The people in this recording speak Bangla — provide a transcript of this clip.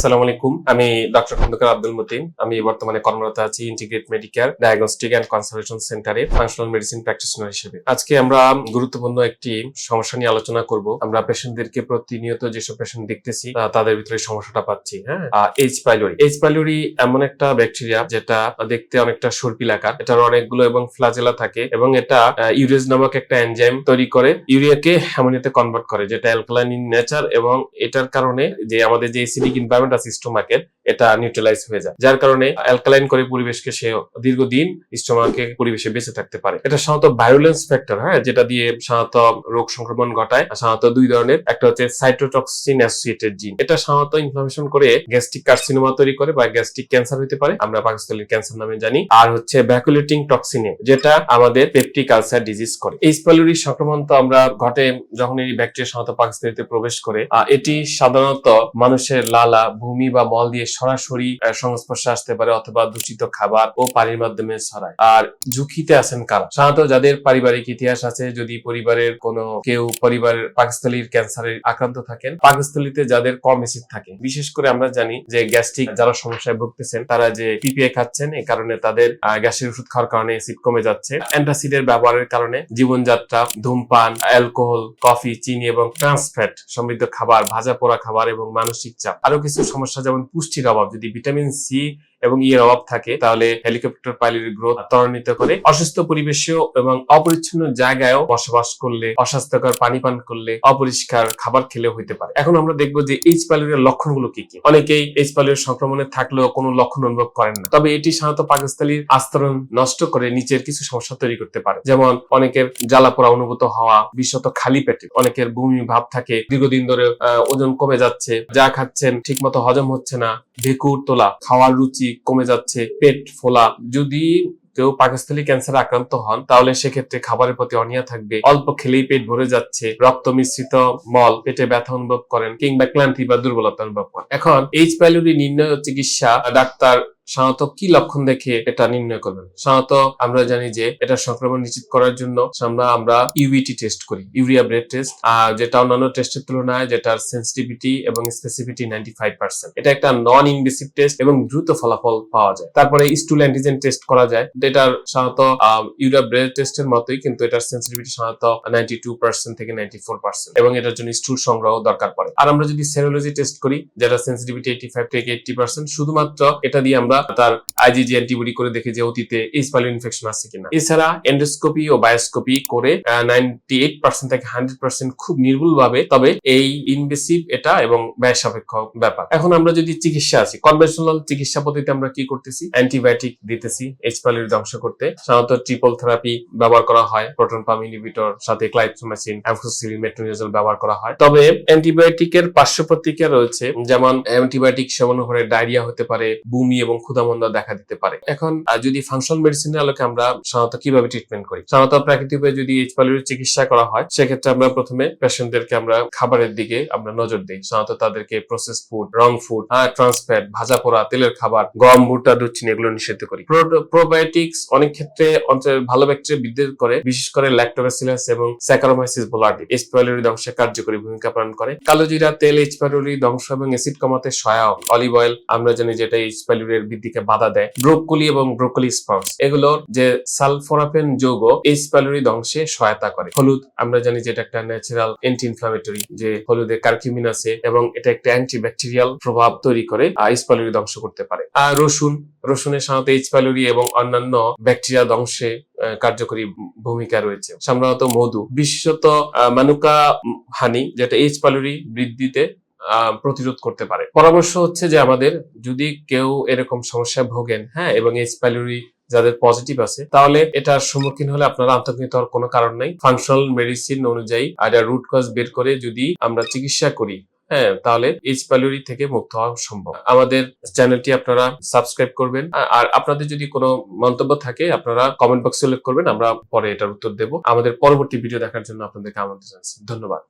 আসসালামু আলাইকুম। আমি ডক্টর খন্দকার আব্দুল মতিন। আমি বর্তমানে কর্মরত আছি integrate medicare diagnostic and consultation সেন্টারে ফাংশনাল মেডিসিন প্র্যাকটিশনার হিসেবে। আজকে আমরা গুরুত্বপূর্ণ একটি সমস্যা নিয়ে আলোচনা করব। আমরা পেশেন্টদেরকে প্রতিনিয়ত যেসব পেশেন্ট দেখতেছি তাদের ভিতরে সমস্যাটা পাচ্ছি হ্যাঁ? এইচ পাইলোরি এইচ পাইলোরি এমন একটা ব্যাকটেরিয়া যেটা দেখতে অনেকটা সর্পিল আকার এটার অনেকগুলো এবং ফ্লাজেলা থাকে এবং এটা ইউরেজ নামক একটা এনজাইম তৈরি করে ইউরিয়াকে অ্যামোনিয়াতে কনভার্ট করে, যেটা অ্যালকালাইন ইন নেচার এবং এটার কারণে যে আমাদের যে এসিডিক এনভায়রনমেন্ট আছে স্টোমাকের এটা নিউট্রালাইজ হয়ে যায়। যার কারণে অ্যালকালাইন করে পরিবেশকে সে দীর্ঘদিন স্টোমাকে পরিবেশে বেঁচে থাকতে পারে। এটা সাধারণত ভায়োলেন্স ফ্যাক্টর হ্যাঁ যেটা দিয়ে সাধারণত রোগ সংক্রমণ ঘটায়। সাধারণত দুই ধরনের, একটা হচ্ছে সাইটোটক্সিন অ্যাসোসিয়েটেড জিন এটা সাধারণত ইনফ্লামেশন করে গ্যাস্ট্রিক কার্সিনোমা তৈরি করে বা গ্যাস্ট্রিক ক্যান্সার হতে পারে। আমরা পাকিস্তানের ক্যান্সার নামে জানি। আর হচ্ছে ভ্যাকুলেটিং টক্সিনে যেটা আমাদের পেপটিক আলসার ডিজিজ করে। এই স্প্যালুরি সংক্রমণ তো আমরা ঘটে যখন এই ব্যাকটেরিয়া সাধারণত পাকস্থলীতে প্রবেশ করে। এটি সাধারণত মানুষের লালা, ভূমি বা মল দিয়ে সরাসরি সংস্পর্শে আসতে পারে অথবা দূষিত খাবার ও পানির মাধ্যমে ছড়ায়। আর ঝুঁকিতে আছেন কারা? সাধারণত যাদের পারিবারিক ইতিহাস আছে, যদি পরিবারের কোনো কেউ পরিবারের পাকস্থলীর ক্যান্সারের আক্রান্ত থাকেন, পাকস্থলীতে যাদের কম এসিড থাকে। বিশেষ করে আমরা জানি যে গ্যাস্ট্রিক যারা সমস্যায় ভুগতেছেন, তারা যে পিপিএ খাচ্ছেন এই কারণে তাদের গ্যাসের ওষুধ খাওয়ার কারণে এসিড কমে যাচ্ছে। অ্যান্টাসিডের ব্যবহারের কারণে জীবনযাত্রা, ধূমপান, অ্যালকোহল, কফি, চিনি এবং ট্রান্সফ্যাট সমৃদ্ধ খাবার, ভাজা পোড়া খাবার এবং মানসিক চাপ। আরও কিছু সমস্যা যেমন পুষ্টির অভাব যদি ভিটামিন সি এবং ই এর অভাব থাকে, তাহলে হেলিকপ্টার পাইলটের গ্রোথ ত্বরান্বিত করে অসুস্থ পরিবেশেও এবং অপরিচ্ছন্ন জায়গায়ও বসবাস করলে, অস্বাস্থ্যকর পানি পান করলে, অপরিষ্কার খাবার খেলে হইতে পারে। এখন আমরা দেখব যে এইচ পাইলটের লক্ষণগুলো কি কি। অনেকেই এইচ পাইলটের সংক্রমণে থাকলেও কোনো লক্ষণ অনুভব করেন না। তবে এটি সাধারণত পাকস্থলীর আস্তরণ নষ্ট করে নিচের কিছু সমস্যা তৈরি করতে পারে। যেমন অনেকের জ্বালা পোড়া অনুভূত হওয়া, বিশেষত খালি পেটে। অনেকের বমি ভাব থাকে, দীর্ঘদিন ধরে ওজন কমে যাচ্ছে, যা খাচ্ছেন ঠিক মতো হজম হচ্ছে না, ভেকুর তোলা, খাওয়ার রুচি কমে যাচ্ছে, পেট ফোলা। যদি কেউ পাকস্থলী ক্যান্সার আক্রান্ত হন, তাহলে সেক্ষেত্রে খাবারের প্রতি অনিয়া থাকবে। অল্প খেলেই পেট ভরে যাচ্ছে, রক্ত মিশ্রিত মল, পেটে ব্যথা অনুভব করেন কিংবা ক্লান্তি বা দুর্বলতা অনুভব করেন। এখন এইচ প্যালুরি নির্ণয় চিকিৎসা, ডাক্তার সাধারণত কি লক্ষণ দেখে এটা নির্ণয় করবেন? সাধারণত আমরা জানি যে এটা সংক্রমণ নিশ্চিত করার জন্য আমরা আমরা ইউবিটি টেস্ট করি ইউরিয়া ব্রেড টেস্ট যেটা অন্যান্য টেস্টের তুলনায় যেটার সেন্সিটিভিটি এবং স্পেসিফিটি নাইনটি ফাইভ পার্সেন্ট এটা একটা নন ইনভেসিভ টেস্ট এবং দ্রুত ফলাফল পাওয়া যায়। তারপরে স্টুল অ্যান্টিজেন টেস্ট করা যায়। এটার সাধারণত ইউরিয়া ব্রেড টেস্টের মতোই কিন্তু এটার সেন্সিটিভিটি সাধারণত নাইনটি টু পার্সেন্ট থেকে নাইনটি ফোর পার্সেন্ট এবং এটার জন্য স্টুল সংগ্রহ দরকার পড়ে। আর আমরা যদি সেরোলজি টেস্ট করি যেটা সেন্সিটিভিটি এইটি ফাইভ থেকে এইটি পার্সেন্ট শুধুমাত্র এটা দিয়ে আমরা তার আইজিজি অ্যান্টিবডি করে দেখি যে অতীতে এইচপাইল ইনফেকশন আছে কিনা। এছাড়া এন্ডোস্কোপি ও বায়োস্কোপি করে নাইনটি এইট পার্সেন্ট থেকে হান্ড্রেড পার্সেন্ট খুব নির্ভুল ভাবে তবে এই ইনভেসিভ এটা এবং ব্যয় সাপেক্ষ ব্যাপার। এখন আমরা যদি চিকিৎসা আছি কনভেনশনাল চিকিৎসা পদ্ধতিতে আমরা কি করতেছি? অ্যান্টিবায়োটিক দিতেছি এইচপাইলের ধ্বংস করতে। সাধারণত ট্রিপল থেরাপি ব্যবহার করা হয় প্রোটন পাম্প ইনহিবিটর সাথে ক্লাইট্রোমাইসিন অ্যামফোসিলিন মেট্রোনিয়াজল ব্যবহার করা হয়। তবে অ্যান্টিবায়োটিকের পার্শ্ব প্রতিক্রিয়া রয়েছে, যেমন অ্যান্টিবায়োটিক সেবন করে ডায়রিয়া হতে পারে, বমি এবং ক্ষুধামন্দা দেখা দিতে পারে। এখন যদি ফাংশনাল মেডিসিনের আলোকে আমরা সাধারণত কীভাবে ট্রিটমেন্ট করি? সাধারণত প্রাকৃতিকভাবে যদি এইচ চিকিৎসা করা হয়, সেক্ষেত্রে আমরা প্রথমে পেশেন্টদেরকে আমরা খাবারের দিকে আমরা নজর দিই। সাধারণত তাদেরকে process food wrong food trans fat ভাজা পোড়া, তেলের খাবার, গম, ভুট্টা দুধ চিনি এগুলো নিষিদ্ধ করি। প্রোবায়োটিক্স অনেক ক্ষেত্রে ভালো ব্যাকটেরিয়া বৃদ্ধি করে, বিশেষ করে ল্যাক্টোবাসিলাস এবং স্যাকারোমাইসিস বোলার্ডি এইচ পাইলোরি ধ্বংসে কার্যকরী ভূমিকা পালন করে। কালোজিরা তেল এইচ পাইলোরি ধ্বংস এবং অ্যাসিড কমাতে সহায়ক। অলিভ অয়েল আমরা জানি যেটা এইচ পাইলোরির বৃদ্ধিকে বাধা দেয়। ব্রোকলি এবং ব্রোকলি স্পাউস এগুলোর যে সালফোরাফেন যৌগ এইচ পাইলোরি ধ্বংসে সহায়তা করে। হলুদ, আমরা জানি যে এটা একটা ন্যাচারাল অ্যান্টি ইনফ্লামেটরি যে হলুদে কার্কিউমিন আছে এবং এটা একটা অ্যান্টি ব্যাকটেরিয়াল প্রভাব তৈরি করে এইচ পাইলোরি ধ্বংস করতে পারে। আর রসুন, রসুনের সাধারণত এইচ পাইলোরি এবং অন্যান্য ব্যাকটেরিয়া ধ্বংসে কার্যকরী ভূমিকা রয়েছে। সাধারণত মধু। বিশেষত মানুকা হানি, যেটা এইচ পাইলোরি বৃদ্ধিতে প্রতিরোধ করতে পারে। পরামর্শ হচ্ছে যে আমাদের যদি কেউ এরকম সমস্যায় ভোগেন হ্যাঁ এবং এইচ পাইলোরি যাদের পজিটিভ আছে, তাহলে এটার সম্মুখীন হলে আপনারা আতঙ্কিত হওয়ার কোনো কারণ নাই। ফাংশনাল মেডিসিন অনুযায়ী আর রুট কজ বের করে যদি আমরা চিকিৎসা করি হ্যাঁ তাহলে এইচ পাইলোরি থেকে মুক্ত হওয়া সম্ভব। আমাদের চ্যানেলটি আপনারা সাবস্ক্রাইব করবেন। আর আপনাদের যদি কোনো মন্তব্য থাকে, আপনারা কমেন্ট বক্সে উল্লেখ করবেন, আমরা পরে এটার উত্তর দেব। আমাদের পরবর্তী ভিডিও দেখার জন্য আপনাদেরকে আমন্ত্রণ জানাচ্ছি। ধন্যবাদ।